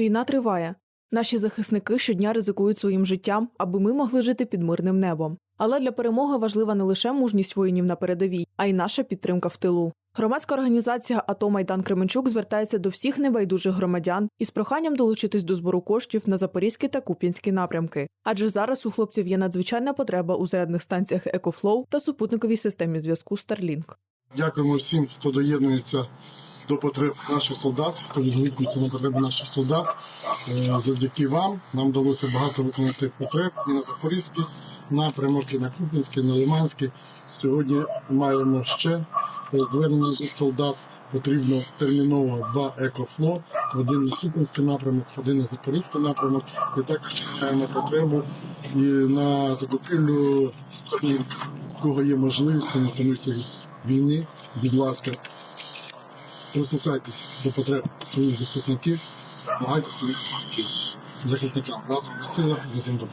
Війна триває. Наші захисники щодня ризикують своїм життям, аби ми могли жити під мирним небом. Але для перемоги важлива не лише мужність воїнів на передовій, а й наша підтримка в тилу. Громадська організація АТО Майдан Кременчук звертається до всіх небайдужих громадян із проханням долучитись до збору коштів на запорізький та куп'янські напрямки. Адже зараз у хлопців є надзвичайна потреба у зарядних станціях EcoFlow та супутниковій системі зв'язку Starlink. Дякуємо всім, хто доєднується до потреб наших солдат, хто відгукується на потреби наших солдат. Е, Завдяки вам нам вдалося багато виконати потреб і на Запорізький напрямок, і на Куп'янський, і на Лиманський. Сьогодні маємо ще е, звернення від солдат. Потрібно терміново два екофло, один на Куп'янський напрямок, один на Запорізький напрямок. І також маємо потребу і на закупівлю сторінок, у кого є можливість, втомився від війни. Будь ласка, прислухайтесь до потреб своїх захисників, допомагайте своїм захисникам. захисникам. Разом до сила, разом до.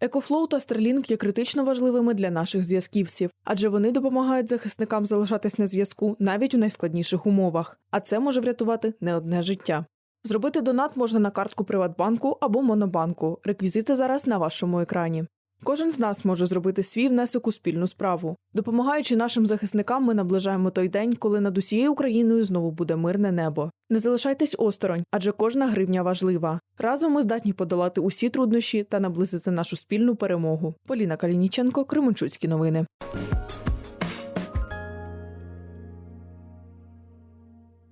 Екофлоу та Starlink є критично важливими для наших зв'язківців, адже вони допомагають захисникам залишатись на зв'язку навіть у найскладніших умовах. А це може врятувати не одне життя. Зробити донат можна на картку Приватбанку або Монобанку. Реквізити зараз на вашому екрані. Кожен з нас може зробити свій внесок у спільну справу. Допомагаючи нашим захисникам, ми наближаємо той день, коли над усією Україною знову буде мирне небо. Не залишайтесь осторонь, адже кожна гривня важлива. Разом ми здатні подолати усі труднощі та наблизити нашу спільну перемогу. Поліна Калініченко, Кременчуцькі новини.